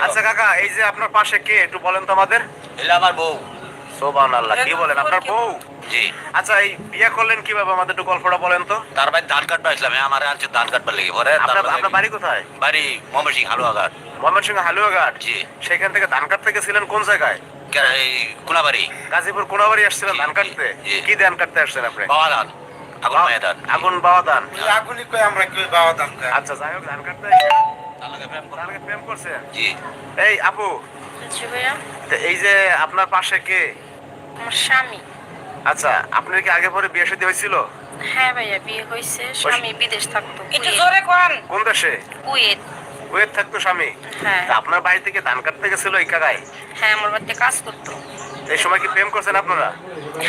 আচ্ছা কাকা এই যে আপনার পাশে কে একটু বলেন তো আমাদের? এটা আমার বউ। সোবান আল্লাহ কি বলেন? আপনার বউ। জি। আচ্ছা এই বিয়ে করলেন কীভাবে? আমাদের একটু গল্পটা বলেন তো। তার বাড়ি ধান কাটবা আসলাম আমার আনছে ধান কাটবার লেগে পরে আপনার বাড়ি- কোথায়? বাড়ি ময়মন হালুয়াঘাট। মোহাম্মদ হালুয়াঘাট? জি। সেখান থেকে ধান কাটতে গেছিলেন কোন জায়গায়? কোনাবাড়ি। গাজীপুর কোনাবাড়ি আসছিলেন ধান কাটতে? কি ধান কাটতে আসছেন আপনি? বাবা ধান আগুন মায়া ধান আগুন বাবা ধান আগুনই কই আমরা কি বাবা খাই আচ্ছা যাই হোক ধান কাটতে প্রেম করে। তার আগে প্রেম করছেন জি। এই আপু জি ভাইয়া। তো এই যে আপনার পাশে কে? আমার স্বামী। আচ্ছা আপনার কি আগে পরে বিয়ে শাদী হয়েছিল? হ্যাঁ ভাইয়া বিয়ে হয়েছে স্বামী বিদেশ থাকতো একটু জোরে কোন। কোন দেশে? কুয়েত। কুয়েত থাকতো স্বামী? হ্যাঁ। আপনার বাড়ি থেকে ধান কাটতে গেছিল এই কাকায় হ্যাঁ আমার বাড়িতে কাজ করতো। এই সময় কি প্রেম করছেন আপনারা?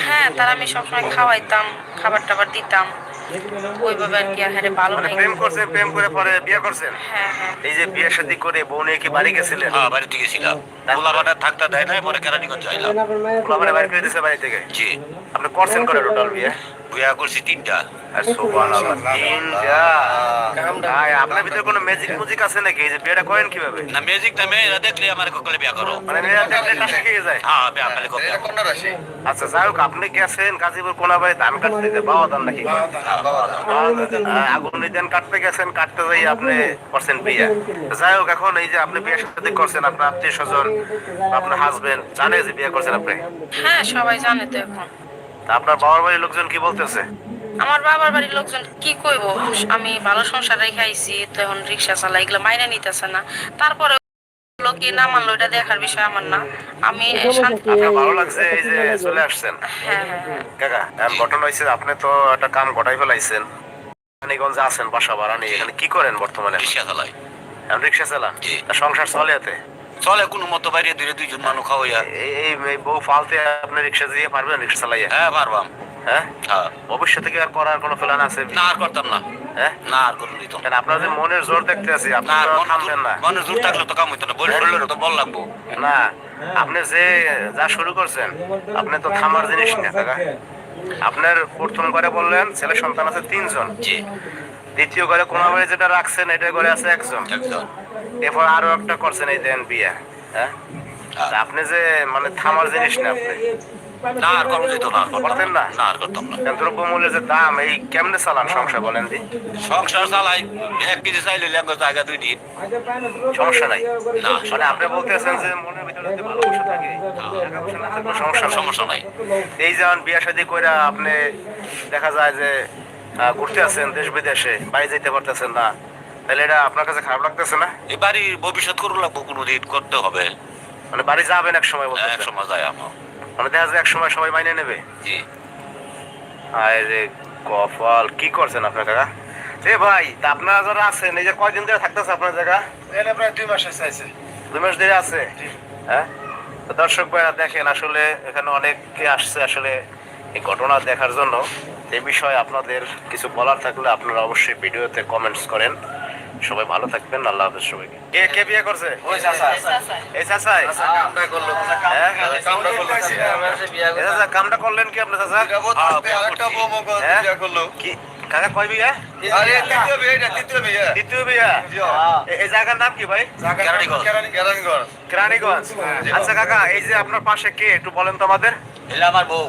হ্যাঁ তার আমি সবসময় খাওয়াইতাম খাবার টাবার দিতাম। ওইভাবে আর কি আর হ্যাঁ ভালো নাই। প্রেম করছেন প্রেম করে পরে বিয়ে করছেন হ্যাঁ হ্যাঁ। এই যে বিয়ে শাদি করে বউ নিয়ে কি বাড়ি গেছিলেন? হ্যাঁ বাড়িতে গেছিলাম। গোলাঘাটে থাকতে দেয় নাই পরে কেরানীগঞ্জ যাইলাম মানে বাড়ি করে দিয়েছে বাড়ি থেকে? জি। আপনি করছেন করে টোটাল বিয়ে বিয়া করছি তিনটা। আর সুবহানাল্লাহ, তিনটা। ভাই, আপনার ভিতরে কোনো ম্যাজিক মুজিক আছে নাকি? যে বিয়েটা করেন কীভাবে? না মিউজিক না মেয়েরা দেখলে আমার ককলে বিয়া করো। মানে মেয়েরা দেখলে কাছে খেয়ে যায়। হ্যাঁ বিয়া খালি কবে কোন রাশি। আচ্ছা যাই হোক আপনি গেছেন গাজীপুর কোনাবাড়ি ধান কাটতে যে বাবা ধান নাকি? আগুন নিদেন কাটতে গেছেন কাটতে যাই আপনি করছেন বিয়ে। যাই হোক এখন এই যে আপনি বিয়ে সাথে করছেন আপনার আত্মীয় স্বজন আপনার হাজবেন্ড জানে যে বিয়ে করছেন আপনি? হ্যাঁ সবাই জানে তো এখন। তা আপনার বাবার বাড়ির লোকজন কি বলতেছে? আমার বাবার বাড়ির লোকজন কি কইব? আমি ভালো সংসার রেখে আইছি তো এখন রিক্সা চালাই এগুলো মাইনে নিতেছে না। তারপরে লোক কি না মানলো এটা দেখার বিষয় আমার না। আমি ভালো লাগছে এই যে চলে আসছেন? হ্যাঁ হ্যাঁ হ্যাঁ। কাকা ঘটনা হয়েছে আপনি তো একটা কাম ঘটাই ফেলাইছেন। রানীগঞ্জে আছেন বাসা ভাড়া নিয়ে। এখানে কি করেন বর্তমানে? রিক্সা চালাই। রিক্সা চালান? সংসার চলে এতে? চলে কোনো মতো বাইরে দূরে দুইজন মানুষ খাওয়াইয়া এই বউ ফালতে আপনি রিক্সা দিয়ে পারবেন রিক্সা চালাইয়া? হ্যাঁ পারবাম। হ্যাঁ? হ্যাঁ। ভবিষ্যতে কি আর করার কোনো প্ল্যান আছে? না আর করতাম না। হ্যাঁ? না আর করুন দিত কেন আপনার যে মনের জোর দেখতে আছি আপনি না আর তো মনে থামবেন না। মনে জোর থাকলে তো কাম হইতো না বই শরীরের তো বল লাগবো। না আপনি যে যা শুরু করছেন আপনি তো থামার জিনিস না কাকা। আপনার প্রথম করে বললেন ছেলে সন্তান আছে তিনজন। জি। দ্বিতীয় ঘরে কোনো যেটা রাখছেন এটা ঘরে আছে একজন। একজন। এরপর আরও একটা করছেন এই দেন বিয়া হ্যাঁ? আপনি যে মানে থামার জিনিস না আপনি? না আর করুন দিত না করতেন না? না আর করতাম না। দ্রব্যমূল্যের যে দাম এই কেমনে চালান সংসার বলেন দি? সংসার চালাই এক কেজি চাইলে লেঙ্গো জায়গা দুই দিন। সমস্যা নাই। না মানে আপনি বলতেছেন যে মনের ভিতরে যদি ভালোবাসা থাকে টাকা পয়সা না থাকলে সমস্যা সমস্যা নাই। এই যেমন বিয়া শাদী কইরা আপনি দেখা যায় যে ঘুরতে আছেন দেশ বিদেশে বাড়ি যেতে পারতেছেন না। তাহলে এটা আপনার কাছে খারাপ লাগতেছে না? এই বাড়ির ভবিষ্যৎ করু লাগবো? কোনো দিন করতে হবে। মানে বাড়ি যাবেন এক সময় বলতে এক সময় যায় আমার মানে দেখা যায় এক সময় সবাই মাইনে নেবে। জি। আয় রে কপাল কি করছেন আপনার কাকা? এ ভাই তা আপনারা যারা আছেন এই যে কয়দিন ধরে থাকতেছে আপনার জায়গা? এটা প্রায় দুই মাসে চাইছে দুই মাস ধরে আছে? হ্যাঁ? তো দর্শক ভাইরা দেখেন আসলে এখানে অনেকে আসছে আসলে এই ঘটনা দেখার জন্য। এই বিষয়ে আপনাদের কিছু বলার থাকলে আপনারা অবশ্যই ভিডিওতে কমেন্টস করেন। সবাই ভালো থাকবেন আল্লাহ হাফেজ সবাইকে। কে কে বিয়ে করছে? ওই চাচা এই চাচাই। কামটা করল। হ্যাঁ কামটা করল। এই চাচা কামটা করলেন কি আপনি চাচা? আরেকটা বউ মগ হ্যাঁ? করল। কি? কাকা কয় বিঘা? তৃতীয় বিয়ে বিয়ে বিঘা। এই জায়গার নাম কি ভাই? কেরানীগঞ্জ। কেরানীগঞ্জ। কেরানীগঞ্জ। আচ্ছা কাকা এই যে আপনার পাশে কে একটু বলেন তো আমাদের। এটা আমার বউ।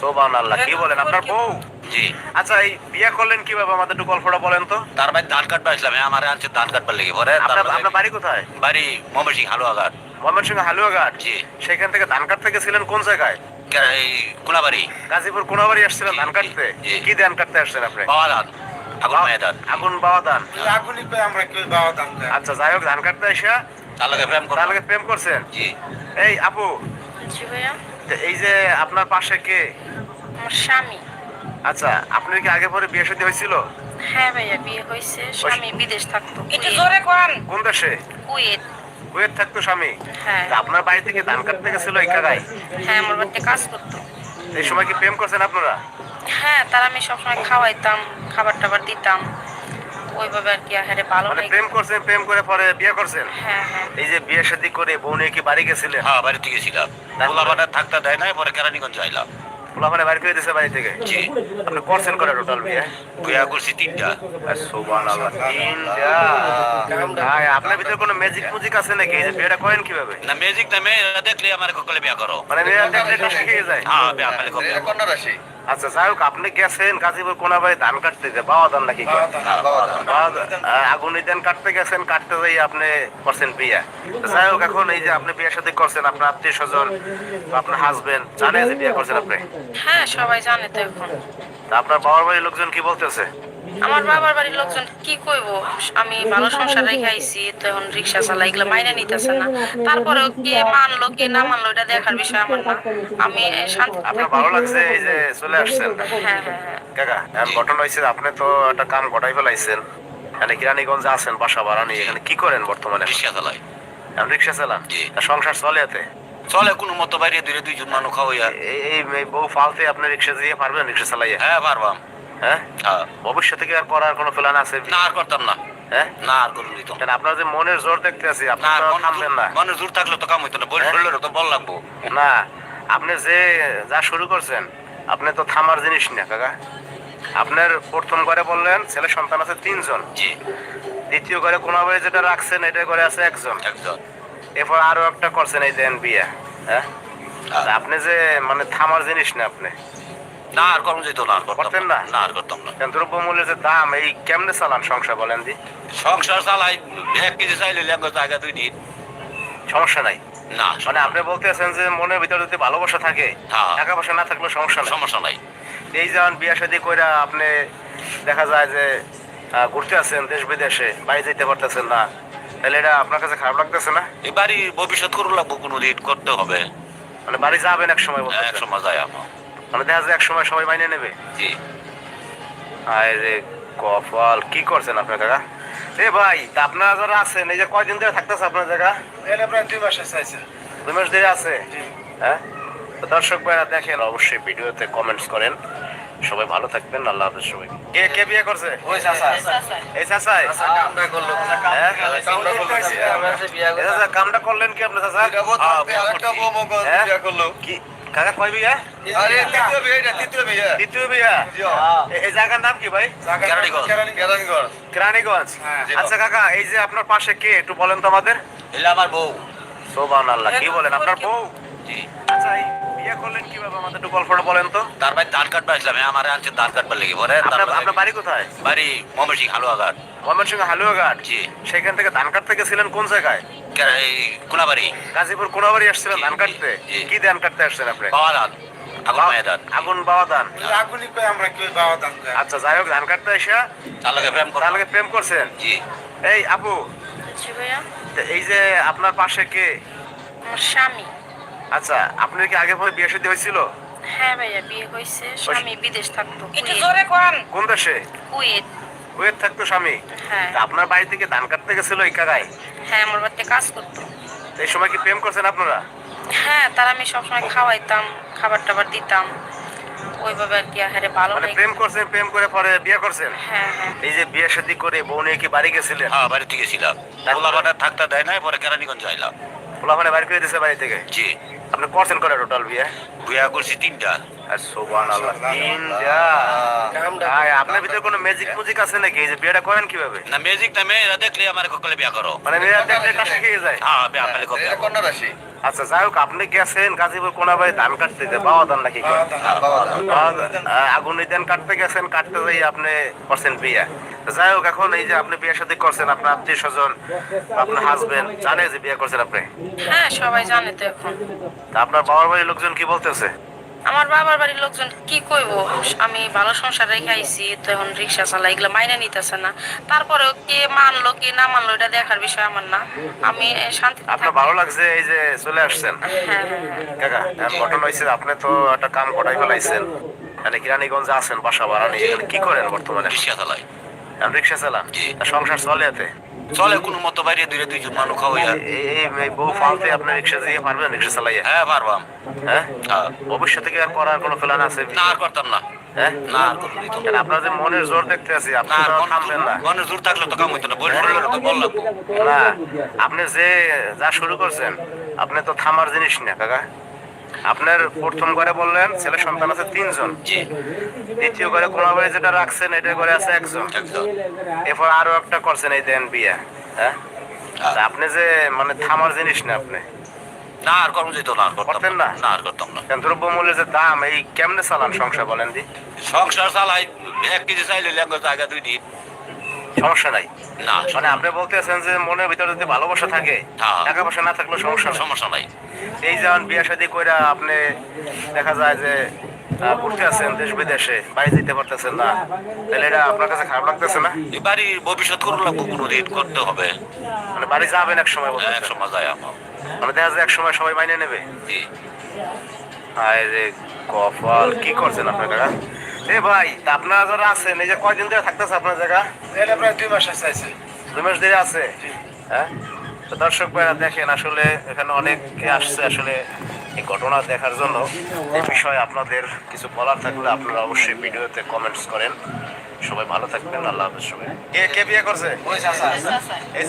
সোবান আল্লাহ কি বলেন আপনার বউ? জি। আচ্ছা এই বিয়ে করলেন কীভাবে? আমাদের একটু গল্পটা বলেন তো। তার বাড়ি ধান কাটবা আসলাম। আমার আনছে ধান কাটবার লেগে পরে। আপনার বাড়ি- কোথায়? বাড়ি ময়মন হালুয়াঘাট। হালুয়াঘাট? জি। সেখান থেকে ধান কাটতে গেছিলেন কোন জায়গায়? এই কোনাবাড়ি। গাজীপুর কোনাবাড়ি আসছিলেন ধান কাটতে? কি ধান কাটতে আসছেন আপনি? বাবা ধান আগুন মায়া ধান। আগুন বাবা ধান আগুনই কই আমরা কি বাবা দাম খাই আচ্ছা যাই হোক ধান কাটতে এসে তার লগে প্রেম তার লগে প্রেম করছেন? জি। এই আপু। জি ভাইয়া। এই যে আপনার পাশে কে? আমার স্বামী। আচ্ছা আপনার কি আগে পরে বিয়ে শাদী হয়েছিল? হ্যাঁ ভাইয়া বিয়ে হয়েছে স্বামী বিদেশ থাকতো একটু জোরে কোন। কোন দেশে? কুয়েত। কুয়েত থাকতো স্বামী? হ্যাঁ। তা আপনার বাড়ি থেকে ধান কাটতে গেছিল এই কাকায় হ্যাঁ আমার বাড়িতে কাজ করতো। এই সময় কি প্রেম করছেন আপনারা? হ্যাঁ তার আমি সবসময় খাওয়াইতাম খাবার টাবার দিতাম। ওইভাবে আর কি আর হ্যাঁ ভালো মানে লাগে প্রেম করছেন প্রেম করে পরে বিয়ে করছেন? হ্যাঁ হ্যাঁ। এই যে বিয়ে শাদী করে বউ নিয়ে কি বাড়ি গেছিলেন? হ্যাঁ বাড়িতে গেছিলাম। গোলাঘাটে থাকতে দেয় না পরে কেরানীগঞ্জ যাইলাম পোলাপানে বাইর করে দিয়েছে বাড়ি থেকে। জি। আপনি করছেন করে টোটাল বিয়ে বিয়া করছি তিনটা। সুবহানাল্লাহ তিনটা। ভাই আপনার ভিতরে কোনো ম্যাজিক মুজিক আছে নাকি? এই যে বিয়েটা করেন কীভাবে? না ম্যাজিক না মেয়ে দেখলে আমার কলে বিয়া করো। মানে মেয়েরা দেখলে শিখে যায়। হ্যাঁ বিয়া খালি কবে কন্যা রাশি। আচ্ছা যাই হোক আপনি গেছেন গাজীপুর কোনাবাড়ি ধান কাটতে যে বাবা ধান নাকি। আগুনি ধান কাটতে গেছেন কাটতে যাই আপনি করছেন বিয়া। যাই হোক এখন এই যে আপনি বিয়ের সাথে করছেন আপনার আত্মীয় স্বজন আপনার হাজবেন্ড জানে যে বিয়ে করছেন আপনি? হ্যাঁ সবাই জানে তো এখন। আপনার বাবার বাড়ির লোকজন কি বলতেছে? আমার বাবার বাড়ির লোকজন কি কইব? আমি ভালো সংসার রেখে আইছি তো এখন রিক্সা চালাই এগুলো মাইনে নিতেছে না। তারপরেও কে মানলো কে না মানলো এটা দেখার বিষয় আমার না। আমি শান্তি আপনার ভালো লাগছে এই যে চলে আসছেন? হ্যাঁ হ্যাঁ হ্যাঁ। কাকা ঘটনা হয়েছে আপনি তো একটা কাম ঘটাই ফেলাইছেন। এখানে কিরানীগঞ্জে আছেন বাসা ভাড়া নিয়ে। এখানে কি করেন বর্তমানে? রিক্সা চালাই। এখন রিক্সা চালান? সংসার চলে এতে? চলে কোনো মতো বাইরে দূরে দুইজন মানুষ এই এই বউ ফালতে আপনি রিক্সা দিয়ে পারবেন রিক্সা চালাইয়া? হ্যাঁ পারবাম। হ্যাঁ? হ্যাঁ। ভবিষ্যতে কি আর করার কোনো প্ল্যান আছে? না আর করতাম না। হ্যাঁ? না আর করুন দিত কেন আপনার যে মনের জোর দেখতে আছি আপনি না থামবেন না। জোর থাকলে তো কাম হইতো না বই হ্যাঁ? তো বল লাগবো। না আপনি যে যা শুরু করছেন আপনি তো থামার জিনিস না কাকা। আপনার প্রথম ঘরে বললেন ছেলে সন্তান আছে তিনজন। জি। দ্বিতীয় ঘরে কোনোভাবে যেটা রাখছেন এটা ঘরে আছে একজন। একজন। এরপর আরও একটা করছেন এই দেন বিয়ে। হ্যাঁ। আপনি যে মানে থামার জিনিস না আপনি। না আর করুন যেত না আর করতেন না? না? আর করতাম না। দ্রব্যমূল্যের যে দাম এই কেমনে চালান সংসার বলেন দি? সংসার চালাই এক কেজি চাইলে জায়গা দুই দিন। সমস্যা নাই? না মানে আপনি যে মনের ভিতরে যদি ভালোবাসা থাকে হ্যাঁ। টাকা পয়সা না থাকলে সমস্যা সমস্যা নাই। এই যেমন বিয়া শাদী কইরা আপনি দেখা যায় যে ঘুরতে আছেন দেশ বিদেশে বাইরে যেতে পারতেছেন না তাহলে এটা আপনার কাছে খারাপ লাগতেছে না? এবারই ভবিষ্যৎ করু লাগবো কোনো দিন করতে হবে। মানে বাড়ি যাবেন এক সময়। এক সময় যায় আমার। মানে দেখা যায় এক সময় সবাই মাইনে নেবে। জি। আয় রে কপাল কি করছেন আপনার কাকা? এ ভাই আপনারা যারা আছেন এই যে কয়দিন ধরে থাকতেছে আপনার জায়গা? এটা প্রায় দুই মাসে চাইছে। দুই মাস ধরে আছে? হ্যাঁ? তো দর্শক ভাইরা দেখেন অবশ্যই ভিডিওতে কমেন্টস করেন। সবাই ভালো থাকবেন আল্লাহ হাফেজ সবাই কে কে বিয়ে করছে? ওই চাচা। এই চাচাই কামটা করল। হ্যাঁ? কামটা করল। চাচা, কামটা করলেন কি আপনি চাচা? হয় আরেকটা বউ হ্যাঁ? বিয়া করল। কি কাকা কয় আরে তৃতীয় বিয়া এই জায়গার নাম কি ভাই কেরানীগঞ্জ। আচ্ছা কাকা এই যে আপনার পাশে কে একটু বলেন তো আমাদের এলে আমার বউ সোবান আল্লাহ কি বলেন আপনার বউ জি আচ্ছা বিয়ে করলেন কীভাবে আমাদের একটু গল্পটা বলেন তো তার ভাই ধান কাটবা আসলাম আমার আনছে ধান কাটবার লেগে পরে আপনার বাড়ি- কোথায় বাড়ি ময়মনসিং হালুয়াঘাট ময়মনসিংহ হালুয়াঘাট জি সেখান থেকে ধান কাটতে গেছিলেন কোন জায়গায় কোনাবাড়ি গাজীপুর কোনাবাড়ি আসছিলেন ধান কাটতে? কি ধান কাটতে আসছেন আপনি? পাওয়া ধান আগুন মায়া ধান আগুন বাবা ধান আগুনি কই আমরা দেয় আচ্ছা যাই হোক ধান কাটতে এসে তার লগে প্রেম প্রেম করছেন? জি। এই আপু জি ভাইয়া। তো এই যে আপনার পাশে কে? স্বামী। আচ্ছা আপনার কি আগে পরে বিয়ে শাদী হয়েছিল? হ্যাঁ ভাইয়া বিয়ে হয়েছে। স্বামী বিদেশ থাকতো একটু জোরে কন। কোন দেশে? কুয়েত। কুয়েত থাকতো স্বামী। হ্যাঁ। আপনার বাড়ি থেকে ধান কাটতে গেছিল এই কাকায় হ্যাঁ আমার বাড়িতে কাজ করতো। এই সময় কি প্রেম করছেন আপনারা? হ্যাঁ তার আমি সবসময় খাওয়াইতাম খাবার টাবার দিতাম। ওইভাবে আর কি আহারে ভালো মানে প্রেম করছেন প্রেম করে পরে বিয়ে করছেন? হ্যাঁ হ্যাঁ। এই যে বিয়ে শাদী করে বউ নিয়ে কি বাড়ি গেছিলেন? হ্যাঁ বাড়িতে গেছিলাম গোলাঘাটে থাকতে দেয় নাই পরে কেরানীগঞ্জ যাইলাম পোলাপানে বাড়ি করে দিয়েছে বাড়ি থেকে? জি। আপনি করছেন করে টোটাল বিয়ে? বিয়া করছি তিনটা। আপনার ভিতরে কোনো ম্যাজিক মুজিক আছে নাকি? যে বিয়েটা করেন কীভাবে? না ম্যাজিক না মেয়েরা দেখলে আমার কলে বিয়া করো। মানে মেয়েরা দেখলে এটা শিখে যায়। হ্যাঁ বিয়া খালি কন্যা রাশি আচ্ছা যাই হোক আপনি গেছেন গাজীপুর কোনাবাড়ি ধান কাটতে যে বাবা ধান নাকি আগুনি ধান কাটতে গেছেন কাটতে যাই আপনি করছেন বিয়ে। যাই হোক এখন এই যে আপনি বিয়ে সাথে করছেন আপনার আত্মীয় স্বজন আপনার হাজবেন্ড জানে যে বিয়ে করছেন আপনি? হ্যাঁ সবাই জানে তো এখন। আপনার বাবার বাড়ির লোকজন কি বলতেছে? আমার বাবার বাড়ির লোকজন কি কইব? আমি ভালো সংসার রেখে আইছি তো এখন রিক্সা চালাই এগুলো মাইনে নিতেছে না। তারপরেও কে মানলো কে না মানলো এটা দেখার বিষয় আমার না। আমি শান্তি আপনার ভালো লাগছে এই যে চলে আসছেন? হ্যাঁ হ্যাঁ হ্যাঁ। কাকা ঘটনা হয়েছে আপনি তো একটা কাম করাই ফেলাইছেন। মানে কিরানীগঞ্জে আছেন বাসা ভাড়া নিয়ে এখানে কি করেন বর্তমানে? রিক্সা চালাই। রিক্সা চালান। সংসার চলে এতে? চলে কোনো মতো বাইরে দুইজন মানুষ খাওয়াইয়া এই বউ ফালতে আপনি রিক্সা দিয়ে পারবেন রিক্সা চালাইয়া? হ্যাঁ পারবাম হ্যাঁ? হ্যাঁ। ভবিষ্যতে কি আর করার কোনো প্ল্যান আছে? না আর করতাম না। হ্যাঁ? না আর আপনার যে মনের জোর দেখতে আছি আপনি না আর থামবেন না। মনে জোর থাকলে তো কাম হইতো না বই শরীরের তো বল লাগবো না আপনি যে যা শুরু করছেন আপনি তো থামার জিনিস না কাকা। আপনার প্রথম ঘরে বললেন ছেলে সন্তান আছে তিনজন। দ্বিতীয় ঘরে কোনো ঘরে যেটা রাখছেন এটা ঘরে আছে একজন। এরপর আরও একটা করছেন এই দেন বিয়ে হ্যাঁ? তা আপনি যে মানে থামার জিনিস না আপনি। না আর কর্ম যেত না করতাম করতেন না? না আর করতাম না। দ্রব্যমূল্যের যে দাম এই কেমনে চালান সংসার বলেন দি? সংসার চালাই এক কেজি চাইলে লেঙ্গো জায়গা দুই দিন। সমস্যা নাই। না। মানে আপনি বলতেছেন যে মনের ভিতরে যদি ভালোবাসা থাকে হ্যাঁ। টাকা পয়সা না থাকলেও সমস্যা সমস্যা নাই। এই যেমন বিয়ে শাদী কইরা আপনি দেখা যায় যে ঘুরতে আছেন দেশ বিদেশে বাড়ি যেতে পারতেছেন না। তাহলে এটা আপনার কাছে খারাপ লাগতেছে না? এই বাড়ির ভবিষ্যৎ লাগবো কোনো দিন করতে হবে। মানে বাড়ি যাবেন এক সময়। এক সময় যায় আমার। মানে দেখা যায় এক সময় সবাই মাইনে নেবে? জি। হায় কপাল কি করছেন আপনার কাকা? এ ভাই আপনারা যারা আছেন এই যে কয়দিন ধরে থাকতেছে আপনার জায়গা? এটা প্রায় দুই মাস চাইছে দুই মাস ধরে আছে? হ্যাঁ? তো দর্শক ভাইরা দেখেন আসলে এখানে অনেকে আসছে আসলে এই ঘটনা দেখার জন্য। এই বিষয়ে আপনাদের কিছু বলার থাকলে আপনারা অবশ্যই ভিডিওতে কমেন্টস করেন। সবাই ভালো থাকবেন আল্লাহ হাফেজ সবাই। কে কে বিয়ে করছে? এই